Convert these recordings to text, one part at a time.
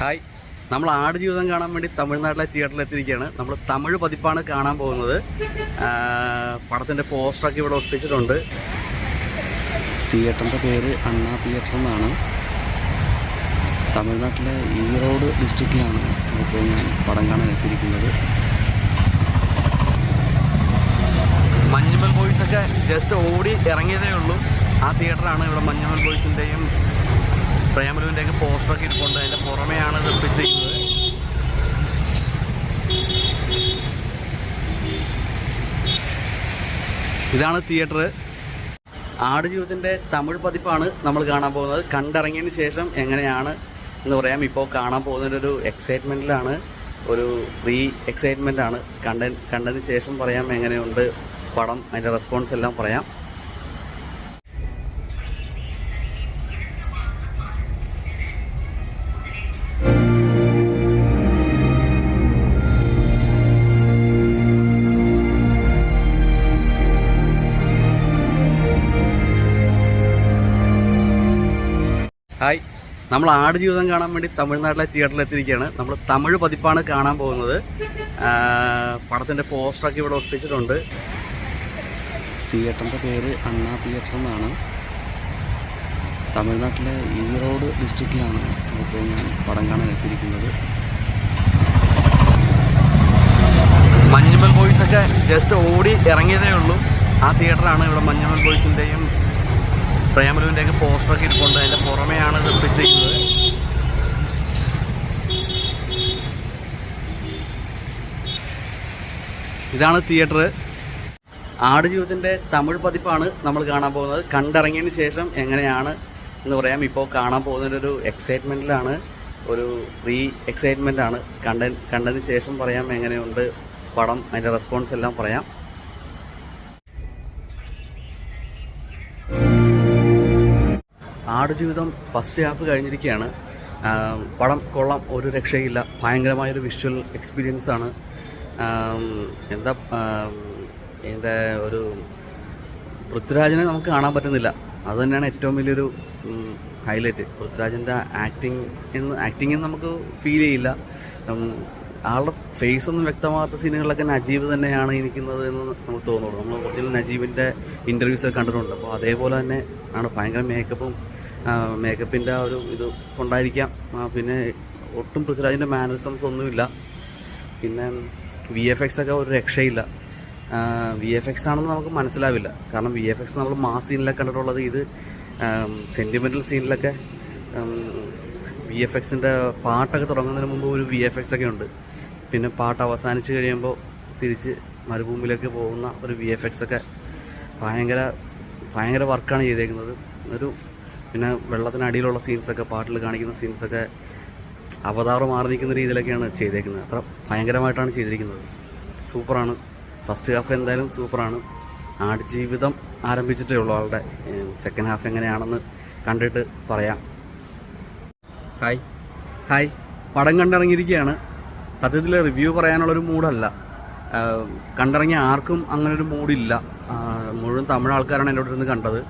Hi. നമ്മൾ ആട് ജീവിതം കാണാൻ വേണ്ടി തമിഴ്നാട്ടിലെ തിയേറ്ററിൽ എത്തിയിരിക്കുകയാണ്. നമ്മൾ തമിഴ് പതിപ്പാണ് കാണാൻ പോകുന്നത്. പടത്തിന്റെ പോസ്റ്ററൊക്കെ ഇവിടെ ഒട്ടിച്ചിട്ടുണ്ട്. തിയേറ്ററിന്റെ പേര് അണ്ണാ തിയേറ്റർ എന്നാണ്. തമിഴ്നാട്ടിലെ ഈറോഡ് ഡിസ്ട്രിക്റ്റിലാണ് ഇപ്പോൾ ഞാൻ പടം കാണാൻ എത്തിയിരിക്കുന്നത്. മഞ്ഞുമൽ ബോയ്സൊക്കെ ജസ്റ്റ് ഓടി ഇറങ്ങിയതേ ഉള്ളൂ. ആ തിയേറ്ററാണ് ഇവിടെ മഞ്ഞുമൽ ബോയ്സിന്റെയും പ്രേമലുവിന്റെയൊക്കെ പോസ്റ്ററൊക്കെ ഇരിപ്പുണ്ട്. അതിന്റെ പുറമെയാണ് നിർമ്മിച്ചിരിക്കുന്നത് ഇതാണ് തിയേറ്റർ ആടുജീവിതത്തിന്റെ തമിഴ് പതിപ്പാണ് നമ്മൾ കാണാൻ പോകുന്നത്. കണ്ടിറങ്ങിയതിന് ശേഷം എങ്ങനെയാണ് എന്ന് പറയാം. ഇപ്പോൾ കാണാൻ പോകുന്നതിന്റെ ഒരു എക്സൈറ്റ്മെന്റിലാണ് ഒരു പ്രീ എക്സൈറ്റ്മെന്റാണ് കണ്ട കണ്ടതിന് ശേഷം പറയാം എങ്ങനെയുണ്ട് പടം അതിന്റെ റെസ്പോൺസ് എല്ലാം പറയാം. ഹായ്. നമ്മൾ ആട് ജീവിതം കാണാൻ വേണ്ടി തമിഴ്നാട്ടിലെ തിയേറ്ററിൽ എത്തിയിരിക്കുകയാണ്. നമ്മൾ തമിഴ് പതിപ്പാണ് കാണാൻ പോകുന്നത്. പടത്തിന്റെ പോസ്റ്ററൊക്കെ ഇവിടെ ഒട്ടിച്ചിട്ടുണ്ട്. തിയേറ്ററിന്റെ പേര് അണ്ണാ തിയേറ്റർ എന്നാണ്. തമിഴ്നാട്ടിലെ ഈറോഡ് ഡിസ്ട്രിക്റ്റിലാണ് ഇപ്പോൾ ഞാൻ പടം കാണാൻ എത്തിയിരിക്കുന്നത്. മഞ്ഞുമൽ ബോയ്സൊക്കെ ജസ്റ്റ് ഓടി ഇറങ്ങിയതേ ഉള്ളൂ. ആ തിയേറ്ററാണ് ഇവിടെ മഞ്ഞുമൽ ബോയ്സിന്റെയും പ്രേമലുവിന്റെയൊക്കെ പോസ്റ്ററൊക്കെ ഇരിപ്പുണ്ട്. അതിന്റെ പുറമെയാണ് ഇത് ഇതാണ് തിയേറ്റർ ആടുജീവിതത്തിന്റെ തമിഴ് പതിപ്പാണ് നമ്മൾ കാണാൻ പോകുന്നത്. കണ്ടിറങ്ങിയതിന് ശേഷം എങ്ങനെയാണ് എന്ന് പറയാം. ഇപ്പോൾ കാണാൻ പോകുന്നതിന്റെ ഒരു എക്സൈറ്റ്മെന്റിലാണ് ഒരു പ്രീ എക്സൈറ്റ്മെന്റാണ് കണ്ട കണ്ടതിന് ശേഷം പറയാം എങ്ങനെയുണ്ട് പടം അതിന്റെ റെസ്പോൺസ് എല്ലാം പറയാം. ആടുജീവിതം ഫസ്റ്റ് ഹാഫ് കഴിഞ്ഞിരിക്കുകയാണ്. പടം കൊള്ളാം ഒരു രക്ഷയില്ല. ഭയങ്കരമായൊരു വിഷ്വൽ എക്സ്പീരിയൻസ് ആണ്. എന്താ എന്റെ ഒരു പൃഥ്വിരാജിനെ നമുക്ക് കാണാൻ പറ്റുന്നില്ല. അത് തന്നെയാണ് ഏറ്റവും വലിയൊരു ഹൈലൈറ്റ് പൃഥ്വിരാജിന്റെ ആക്ടിങ് എന്ന് ആക്ടിങ് നമുക്ക് ഫീൽ ചെയ്യില്ല. ആളുടെ ഫേസ് ഒന്നും വ്യക്തമാകാത്ത സീനുകളിലൊക്കെ നജീബ് തന്നെയാണ് ഇരിക്കുന്നത് എന്ന് നമുക്ക് തോന്നുള്ളൂ. നമ്മൾ ഒറിജിനൽ നജീബിന്റെ ഇന്റർവ്യൂസ് ഒക്കെ കണ്ടിട്ടുണ്ട്. അപ്പോൾ അതേപോലെ തന്നെ ആണ് ഭയങ്കര മേക്കപ്പും മേക്കപ്പിന്റെ ആ ഒരു ഇത് കൊണ്ടായിരിക്കാം. പിന്നെ ഒട്ടും പൃഥ്വിരാജിന്റെ മാനറിസംസ് ഒന്നുമില്ല. പിന്നെ വി എഫ് എക്സ് ഒക്കെ ഒരു രക്ഷയില്ല. വി എഫ് എക്സ് ആണെന്ന് നമുക്ക് മനസ്സിലാവില്ല. കാരണം വി എഫ് എക്സ് നമ്മൾ മാസ് സീനിലൊക്കെ കണ്ടിട്ടുള്ളത് ഇത് സെന്റിമെന്റൽ സീനിലൊക്കെ വി എഫ് എക്സിന്റെ പാട്ടൊക്കെ തുടങ്ങുന്നതിന് മുമ്പ് ഒരു വി എഫ് എക്സ് ഒക്കെ ഉണ്ട്. പിന്നെ പാട്ട് അവസാനിച്ച് കഴിയുമ്പോൾ തിരിച്ച് മരുഭൂമിയിലേക്ക് പോകുന്ന ഒരു വി എഫ് എക്സ് ഒക്കെ ഭയങ്കര ഭയങ്കര വർക്കാണ് ചെയ്തേക്കുന്നത്. ഒരു പിന്നെ വെള്ളത്തിനടിയിലുള്ള സീൻസൊക്കെ പാട്ടിൽ കാണിക്കുന്ന സീൻസൊക്കെ അവതാറ് മാറി നിൽക്കുന്ന രീതിയിലൊക്കെയാണ് ചെയ്തേക്കുന്നത്. അത്ര ഭയങ്കരമായിട്ടാണ് ചെയ്തിരിക്കുന്നത്. സൂപ്പറാണ്. ഫസ്റ്റ് ഹാഫ് എന്തായാലും സൂപ്പറാണ്. ആടുജീവിതം ആരംഭിച്ചിട്ടേ ഉള്ളൂ ആളുടെ സെക്കൻഡ് ഹാഫ് എങ്ങനെയാണെന്ന് കണ്ടിട്ട് പറയാം. ഹായ് ഹായ് പടം കണ്ടിറങ്ങിയിരിക്കുകയാണ്. സത്യത്തിൽ റിവ്യൂ പറയാനുള്ളൊരു മൂഡല്ല കണ്ടിറങ്ങിയ ആർക്കും അങ്ങനൊരു മൂഡില്ല മുഴുവൻ തമിഴ് ആൾക്കാരാണ് എന്നോട് ഇരുന്ന് കണ്ടത്.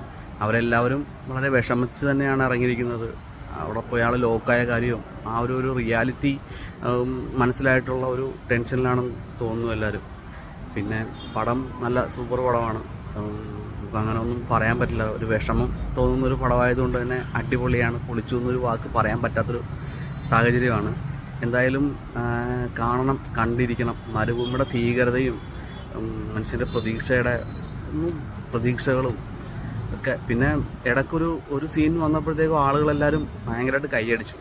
അവരെല്ലാവരും വളരെ വിഷമിച്ച് തന്നെയാണ് ഇറങ്ങിയിരിക്കുന്നത്. അവിടെ പോയി ആൾ ലോക്കായ കാര്യവും ആ ഒരു ഒരു റിയാലിറ്റി മനസ്സിലായിട്ടുള്ള ഒരു ടെൻഷനിലാണെന്ന് തോന്നുന്നു എല്ലാവരും പിന്നെ പടം നല്ല സൂപ്പർ പടമാണ്. അങ്ങനെ ഒന്നും പറയാൻ പറ്റില്ല. ഒരു വിഷമം തോന്നുന്നൊരു പടമായതുകൊണ്ട് തന്നെ അടിപൊളിയാണ്. പൊളിച്ചു എന്നൊരു വാക്ക് പറയാൻ പറ്റാത്തൊരു സാഹചര്യമാണ്. എന്തായാലും കാണണം കണ്ടിരിക്കണം. മരുഭൂമിയുടെ ഭീകരതയും മനുഷ്യന്റെ പ്രതീക്ഷയുടെ പ്രതീക്ഷകളും ഒക്കെ. പിന്നെ ഇടയ്ക്കൊരു ഒരു സീൻ വന്നപ്പോഴത്തേക്കും ആളുകളെല്ലാവരും ഭയങ്കരമായിട്ട് കൈയടിച്ചു.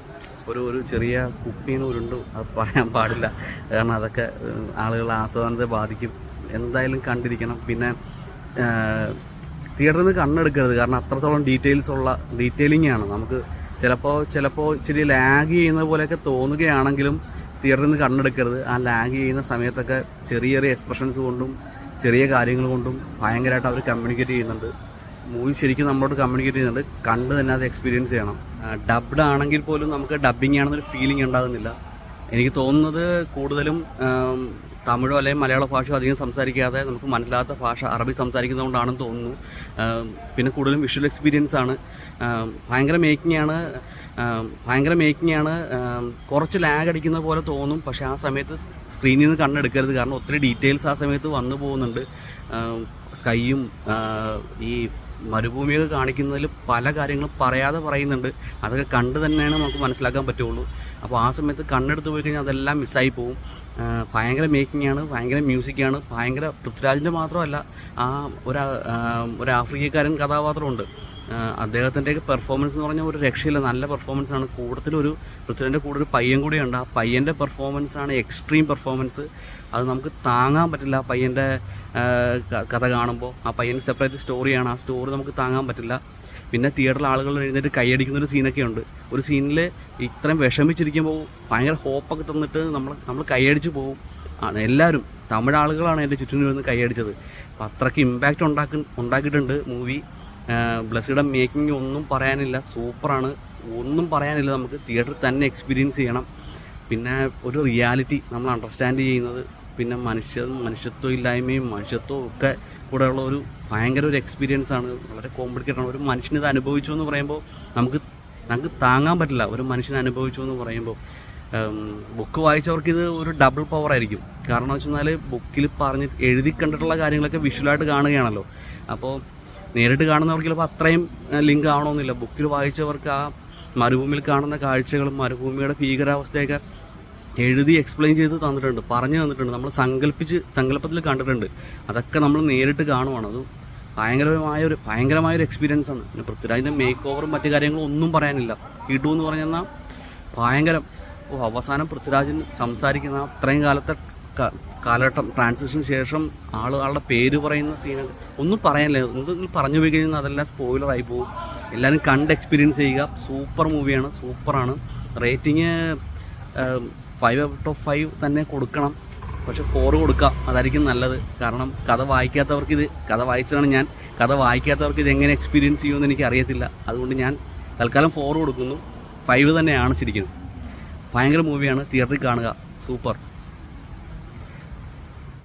ഒരു ഒരു ചെറിയ കുപ്പീന്ന് ഉരുണ്ടു. അത് പറയാൻ പാടില്ല. കാരണം അതൊക്കെ ആളുകളെ ആസ്വാദനത്തെ ബാധിക്കും. എന്തായാലും കണ്ടിരിക്കണം. പിന്നെ തിയേറ്ററിൽ നിന്ന് കണ്ണെടുക്കരുത്. കാരണം അത്രത്തോളം ഡീറ്റെയിൽസ് ഉള്ള ഡീറ്റെയിലിംഗ് ആണ്. നമുക്ക് ചിലപ്പോൾ ചിലപ്പോൾ ഇച്ചിരി ലാഗ് ചെയ്യുന്ന പോലെയൊക്കെ തോന്നുകയാണെങ്കിലും തിയേറ്ററിൽ നിന്ന് കണ്ണെടുക്കരുത്. ആ ലാഗ് ചെയ്യുന്ന സമയത്തൊക്കെ ചെറിയ ചെറിയ എക്സ്പ്രഷൻസ് കൊണ്ടും ചെറിയ കാര്യങ്ങൾ കൊണ്ടും ഭയങ്കരമായിട്ട് അവർ കമ്മ്യൂണിക്കേറ്റ് ചെയ്യുന്നുണ്ട്. മൂവി ശരിക്കും നമ്മളോട് കമ്മ്യൂണിക്കേറ്റ് ചെയ്യുന്നുണ്ട്. കണ്ട് തന്നെ അത് എക്സ്പീരിയൻസ് ചെയ്യണം. ഡബ്ഡ് ആണെങ്കിൽ പോലും നമുക്ക് ഡബ്ബിംഗ് ആണെന്നൊരു ഫീലിംഗ് ഉണ്ടാകുന്നില്ല. എനിക്ക് തോന്നുന്നത് കൂടുതലും തമിഴോ അല്ലെങ്കിൽ മലയാള ഭാഷയോ അധികം സംസാരിക്കാതെ നമുക്ക് മനസ്സിലാത്ത ഭാഷ അറബി സംസാരിക്കുന്നതുകൊണ്ടാണെന്ന് തോന്നുന്നു. പിന്നെ കൂടുതലും വിഷ്വൽ എക്സ്പീരിയൻസ് ആണ്. ഭയങ്കര മേക്കിംഗ് ആണ്. ഭയങ്കര മേക്കിംഗ് ആണ്. കുറച്ച് ലാഗ് അടിക്കുന്ന പോലെ തോന്നും. പക്ഷേ ആ സമയത്ത് സ്ക്രീനിൽ നിന്ന് കണ്ണെടുക്കരുത്. കാരണം ഒത്തിരി ഡീറ്റെയിൽസ് ആ സമയത്ത് വന്നു പോകുന്നുണ്ട്. സ്കൈയും ഈ മരുഭൂമിയൊക്കെ കാണിക്കുന്നതിൽ പല കാര്യങ്ങളും പറയാതെ പറയുന്നുണ്ട്. അതൊക്കെ കണ്ട് തന്നെയാണ് നമുക്ക് മനസ്സിലാക്കാൻ പറ്റുള്ളൂ. അപ്പോൾ ആ സമയത്ത് കണ്ണെടുത്ത് പോയി കഴിഞ്ഞാൽ അതെല്ലാം മിസ്സായി പോകും ഭയങ്കര മേക്കിംഗ് ആണ് ഭയങ്കര മ്യൂസിക്കാണ് ഭയങ്കര പൃഥ്വിരാജിന്റെ മാത്രമല്ല ആ ഒരു ഒരു ആഫ്രിക്കക്കാരൻ കഥാപാത്രമുണ്ട്. ആ, അദ്ദേഹത്തിന്റെയൊക്കെ പെർഫോമൻസ് എന്ന് പറഞ്ഞാൽ ഒരു രക്ഷയില്ല. നല്ല പെർഫോമൻസ് ആണ്. കൂടുതലൊരു പൃഥ്വിന്റെ കൂടെ ഒരു പയ്യൻ കൂടിയുണ്ട്. ആ പയ്യന്റെ പെർഫോമൻസ് ആണ് എക്സ്ട്രീം പെർഫോമൻസ് അത് നമുക്ക് താങ്ങാൻ പറ്റില്ല. ആ പയ്യന്റെ കഥ കാണുമ്പോൾ. ആ പയ്യന്റെ സെപ്പറേറ്റ് സ്റ്റോറിയാണ് ആ സ്റ്റോറി നമുക്ക് താങ്ങാൻ പറ്റില്ല. പിന്നെ തിയേറ്ററിൽ ആളുകൾ എഴുന്നേറ്റ് കൈയടിക്കുന്ന ഒരു സീനൊക്കെ ഉണ്ട്. ഒരു സീനിൽ ഇത്രയും വിഷമിച്ചിരിക്കുമ്പോൾ ഭയങ്കര ഹോപ്പൊക്കെ തന്നിട്ട് നമ്മൾ നമ്മൾ കൈയടിച്ച് പോകും. എല്ലാവരും തമിഴ് ആളുകളാണ് എന്റെ ചുറ്റിനും ഇരുന്ന് കൈയടിച്ചത്. അപ്പോൾ അത്രയ്ക്ക് ഇമ്പാക്റ്റ് ഉണ്ടാക്കി ഉണ്ടാക്കിയിട്ടുണ്ട് മൂവി ബ്ലസ്സിയുടെ മേക്കിംഗ് ഒന്നും പറയാനില്ല. സൂപ്പറാണ്. ഒന്നും പറയാനില്ല നമുക്ക്. തിയേറ്ററിൽ തന്നെ എക്സ്പീരിയൻസ് ചെയ്യണം. പിന്നെ ഒരു റിയാലിറ്റി നമ്മൾ അണ്ടർസ്റ്റാൻഡ് ചെയ്യുന്നത്. പിന്നെ മനുഷ്യ മനുഷ്യത്വം ഇല്ലായ്മയും മനുഷ്യത്വവും ഒക്കെ കൂടെയുള്ള ഒരു ഭയങ്കര ഒരു എക്സ്പീരിയൻസ് ആണ്. വളരെ കോംപ്ലിക്കേറ്റഡ് ആണ്. ഒരു മനുഷ്യന് ഇത് അനുഭവിച്ചു എന്ന് പറയുമ്പോൾ നമുക്ക് നമുക്ക് താങ്ങാൻ പറ്റില്ല. ഒരു മനുഷ്യൻ അനുഭവിച്ചു എന്ന് പറയുമ്പോൾ. ബുക്ക് വായിച്ചവർക്ക് ഇത് ഒരു ഡബിൾ പവർ ആയിരിക്കും. കാരണം വെച്ചാൽ ബുക്കിൽ പറഞ്ഞ് എഴുതി കണ്ടിട്ടുള്ള കാര്യങ്ങളൊക്കെ വിഷ്വലായിട്ട് കാണുകയാണല്ലോ. അപ്പോൾ നേരിട്ട് കാണുന്നവർക്ക് ചിലപ്പോൾ അത്രയും ലിങ്ക് ആവണമെന്നില്ല. ബുക്കിൽ വായിച്ചവർക്ക് ആ മരുഭൂമിയിൽ കാണുന്ന കാഴ്ചകളും മരുഭൂമിയുടെ ഭീകരാവസ്ഥയൊക്കെ എഴുതി എക്സ്പ്ലെയിൻ ചെയ്ത് തന്നിട്ടുണ്ട് പറഞ്ഞു തന്നിട്ടുണ്ട്. നമ്മൾ സങ്കല്പിച്ച് സങ്കല്പത്തിൽ കണ്ടിട്ടുണ്ട്. അതൊക്കെ നമ്മൾ നേരിട്ട് കാണുവാണ്. അത് ഭയങ്കരമായ ഒരു ഭയങ്കരമായ ഒരു എക്സ്പീരിയൻസ് ആണ്. പിന്നെ പൃഥ്വിരാജിന്റെ മേക്ക് ഓവറും മറ്റു കാര്യങ്ങളും ഒന്നും പറയാനില്ല. കിട്ടുമെന്ന് എന്ന് പറഞ്ഞാൽ ഭയങ്കരം. ഓ അവസാനം പൃഥ്വിരാജൻ സംസാരിക്കുന്ന അത്രയും കാലത്തെ കാലഘട്ടം ട്രാൻസിഷന് ശേഷം ആളുകളുടെ പേര് പറയുന്ന സീനൊക്കെ ഒന്നും പറയാനില്ല. എന്തെങ്കിലും പറഞ്ഞു പോയി കഴിഞ്ഞാൽ അതെല്ലാം സ്പോയിലറായി പോകും. എല്ലാവരും കണ്ട് എക്സ്പീരിയൻസ് ചെയ്യുക. സൂപ്പർ മൂവിയാണ് സൂപ്പറാണ് rating five out of five തന്നെ കൊടുക്കണം. പക്ഷെ ഫോർ കൊടുക്കാം. അതായിരിക്കും നല്ലത്. കാരണം കഥ വായിക്കാത്തവർക്ക് ഇത് കഥ വായിച്ചതാണ് ഞാൻ. കഥ വായിക്കാത്തവർക്ക് ഇത് എങ്ങനെ എക്സ്പീരിയൻസ് ചെയ്യുമെന്ന് എനിക്ക് അറിയത്തില്ല. അതുകൊണ്ട് ഞാൻ തൽക്കാലം ഫോർ കൊടുക്കുന്നു. ഫൈവ് തന്നെയാണ് ശരിക്കും ഭയങ്കര മൂവിയാണ് തിയേറ്ററിൽ കാണുക. സൂപ്പർ